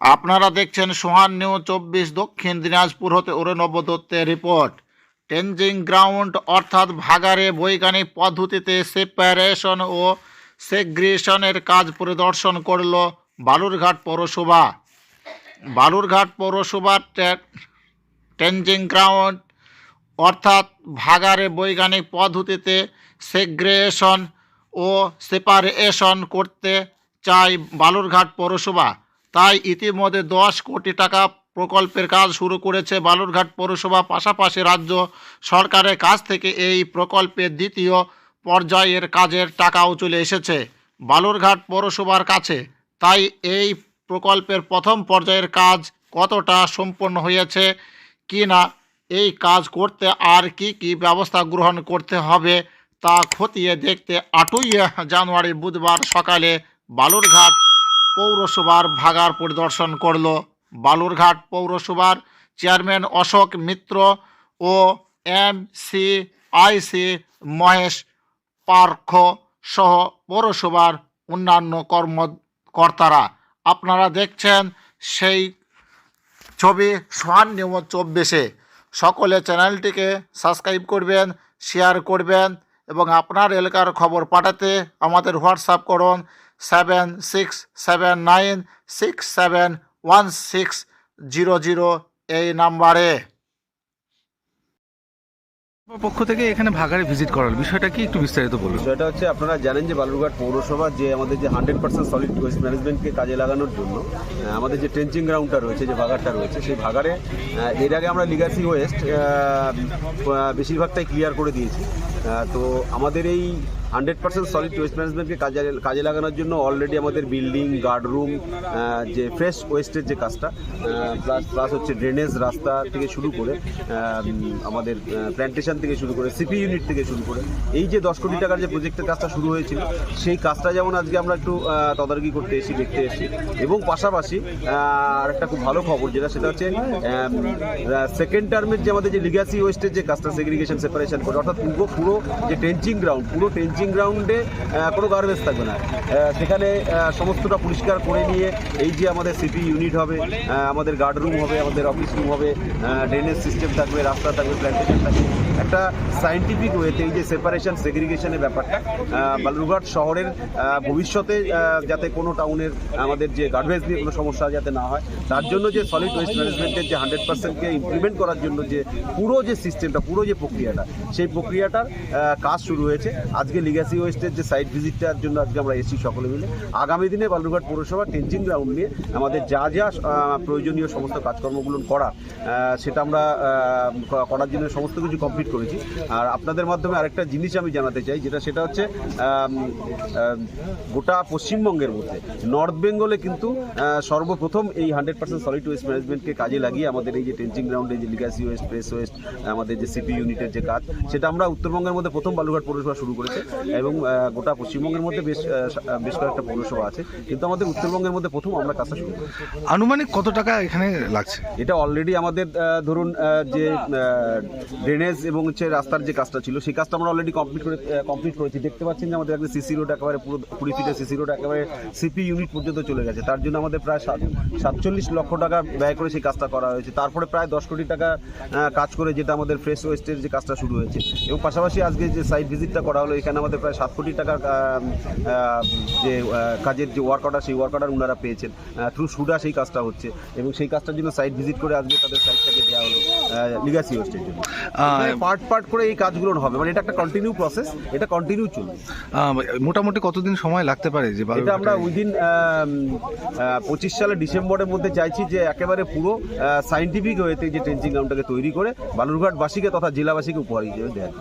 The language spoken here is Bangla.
আপনারা দেখছেন সোহান নিউ চব্বিশ দক্ষিণ দিনাজপুর হতে অরুণব দত্তের রিপোর্ট। টেনজিং গ্রাউন্ড অর্থাৎ ভাগারে বৈজ্ঞানিক পদ্ধতিতে সেপারেশন ও সেগ্রেশনের কাজ পরিদর্শন করল বালুরঘাট পৌরসভা। বালুরঘাট পৌরসভার টেনজিং গ্রাউন্ড অর্থাৎ ভাগারে বৈজ্ঞানিক পদ্ধতিতে সেগ্রেশন ও সেপারেশন করতে চাই বালুরঘাট পৌরসভা। তাই ইতিমধ্যে দশ কোটি টাকা প্রকল্পের কাজ শুরু করেছে বালুরঘাট পৌরসভা, পাশাপাশি রাজ্য সরকারের কাছ থেকে এই প্রকল্পের দ্বিতীয় পর্যায়ের কাজের টাকাও চলে এসেছে বালুরঘাট পৌরসভার কাছে। তাই এই প্রকল্পের প্রথম পর্যায়ের কাজ কতটা সম্পন্ন হয়েছে কি না এই কাজ করতে আর কি কি ব্যবস্থা গ্রহণ করতে হবে তা খতিয়ে দেখতে আটই জানুয়ারি বুধবার সকালে বালুরঘাট পৌরসভার ভাগার পরিদর্শন করল বালুরঘাট পৌরসভার চেয়ারম্যান অশোক মিত্র ও M C IC Mahesh Parekh সহ পৌরসভার অন্যান্য কর্মকর্তারা। আপনারা দেখছেন সেই ছবি সোহান নিউজ চব্বিশে। সকলে চ্যানেলটিকে সাবস্ক্রাইব করবেন, শেয়ার করবেন এবং আপনার এলাকার খবর পাঠাতে আমাদের হোয়াটসঅ্যাপ করুন seven six seven nine six seven one six zero zero এই নাম্বারে। পক্ষ থেকে এখানে ভাগাড়ে ভিজিট করার বিষয়টা কি একটু বিস্তারিত বলুন। বিষয়টা হচ্ছে আপনারা জানেন যে বালুরঘাট পৌরসভা যে আমাদের যে হান্ড্রেড পার্সেন্ট সলিড ওয়েস্ট ম্যানেজমেন্টকে কাজে লাগানোর জন্য আমাদের যে ট্রেঞ্চিং গ্রাউন্ডটা রয়েছে যে ভাগারটা রয়েছে সেই ভাগারে এর আগে আমরা লিগাসি ওয়েস্ট বেশিরভাগটাই ক্লিয়ার করে দিয়েছি। তো আমাদের এই হান্ড্রেড পার্সেন্ট সলিড ওয়েস্ট ম্যানেজমেন্টকে কাজে কাজে লাগানোর জন্য অলরেডি আমাদের বিল্ডিং গার্ডরুম যে ফ্রেশ ওয়েস্টের যে কাজটা প্লাস প্লাস হচ্ছে ড্রেনেজ রাস্তা থেকে শুরু করে আমাদের প্ল্যান্টেশন থেকে শুরু করে সিপি ইউনিট থেকে শুরু করে, এই যে দশ কোটি টাকার যে প্রজেক্টের কাজটা শুরু হয়েছিল, সেই কাজটা যেমন আজকে আমরা একটু তদারকি করতে এসেছি, দেখতে এসেছি। এবং পাশাপাশি আর একটা খুব ভালো খবর যেটা, সেটা হচ্ছে সেকেন্ড টার্মের যে আমাদের যে লিগাসি ওয়েস্টের যে কাজটা সেগ্রিগেশন সেপারেশন করে, অর্থাৎ পুরো পুরো যে টেনচিং গ্রাউন্ড পুরো টেনচিং গ্রাউন্ডে কোনো গার্বেজ থাকবে না। সেখানে সমস্তটা পরিষ্কার করে নিয়ে এই যে আমাদের সিটি ইউনিট হবে আমাদের গার্ড রুম হবে, আমাদের অফিস রুম হবে ড্রেনেজ সিস্টেম থাকবে, রাস্তা থাকবে প্ল্যান্টেশন থাকবে একটা সায়েন্টিফিক ওয়েতে এই যে সেপারেশন সেগ্রিগেশনের ব্যাপারটা বালুরঘাট শহরের ভবিষ্যতে যাতে কোনো টাউনের, আমাদের যে গার্বেজ নিয়ে কোনো সমস্যা যাতে না হয়, তার জন্য যে সলিড ওয়েস্ট ম্যানেজমেন্টের যে হান্ড্রেড পার্সেন্টকে ইমপ্লিমেন্ট করার জন্য যে পুরো যে সিস্টেমটা পুরো যে প্রক্রিয়াটা, সেই প্রক্রিয়াটার কাজ শুরু হয়েছে। আজকে লিগাসি ওয়েস্টের যে সাইট ভিজিটটার জন্য আজকে আমরা এসেছি সকলে মিলে। আগামী দিনে বালুরঘাট পৌরসভা টেনজিং গ্রাউন্ড নিয়ে আমাদের যা যা প্রয়োজনীয় সমস্ত কাজকর্মগুলো করা সেটা আমরা করার জন্য সমস্ত কিছু কমপ্লিট করেছি। আর আপনাদের মাধ্যমে আরেকটা জিনিস আমি জানাতে চাই যেটা সেটা হচ্ছে গোটা পশ্চিমবঙ্গের মধ্যে নর্থ বেঙ্গলে কিন্তু সর্বপ্রথম এই হান্ড্রেড পার্সেন্ট সলিড ওয়েস্ট ম্যানেজমেন্টকে কাজে লাগিয়ে আমাদের এই যে টেনচিং গ্রাউন্ডে যে লিগাসি ওয়েস্ট প্রেস ওয়েস্ট আমাদের যে সিপি ইউনিটের যে কাজ সেটা আমরা উত্তরবঙ্গের মধ্যে প্রথম বালুঘাট পৌরসভা শুরু করেছে। এবং গোটা পশ্চিমবঙ্গের মধ্যে বেশ বেশ কয়েকটা পৌরসভা আছে কিন্তু আমাদের উত্তরবঙ্গের মধ্যে প্রথম আমরা কাজটা শুরু করেছি। আনুমানিক কত টাকা এখানে লাগছে? এটা অলরেডি আমাদের ধরুন যে ড্রেনেজ এবং হচ্ছে রাস্তার যে কাজটা ছিল সেই কাজটা আমরা অলরেডি কমপ্লিট করে কমপ্লিট করেছি। দেখতে পাচ্ছেন যে আমাদের একদম সিসি রোড একেবারে পুরো কুড়ি ফিটের সিসি রোড একেবারে সিপি ইউনিট পর্যন্ত চলে গেছে। তার জন্য আমাদের প্রায় সাত সাতচল্লিশ লক্ষ টাকা ব্যয় করে সেই কাজটা করা হয়েছে। তারপরে প্রায় দশ কোটি টাকা কাজ করে যেটা আমাদের ফ্রেশ ওয়েস্টের যে কাজটা শুরু হয়েছে। এবং পাশাপাশি আজকে যে সাইট ভিজিটটা করা হলো এখানে আমাদের প্রায় সাত কোটি টাকার যে কাজের যে ওয়ার্ক অর্ডার সেই ওয়ার্ক অর্ডার ওনারা পেয়েছেন। থ্রু সুডা সেই কাজটা হচ্ছে। এবং সেই কাজটার জন্য সাইট ভিজিট করে আজকে তাদের সাইটটাকে দেওয়া হলো লিগাসি ওয়েস্টের জন্য। পার্ট পার্ট করে এই কাজগুলো হবে। মানে এটা একটা কন্টিনিউ প্রসেস এটা কন্টিনিউ চলবে। মোটামুটি কতদিন সময় লাগতে পারে যে এটা আমরা উইদিন পঁচিশ সালে ডিসেম্বরের মধ্যে চাইছি যে একেবারে পুরো সাইন্টিফিক ওয়েতে যে ট্রেঞ্চিং গ্রাউন্ডটাকে তৈরি করে বালুরঘাটবাসীকে তথা জেলাবাসীকে উপহার হিসেবে দেওয়া